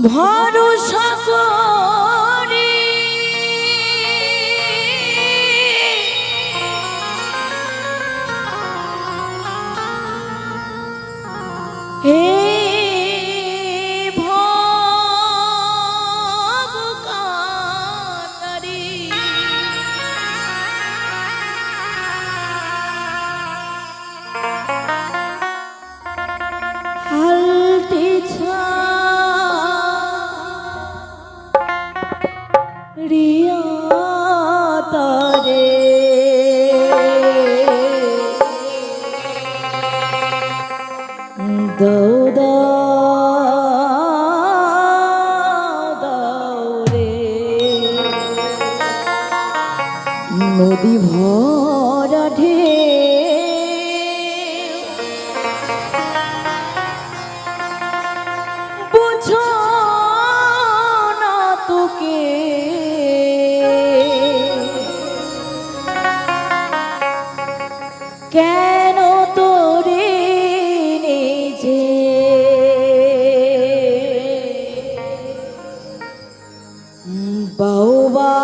ভরসা রাধে বুঝো না তোকে। কেন তোরে নিজে বাবা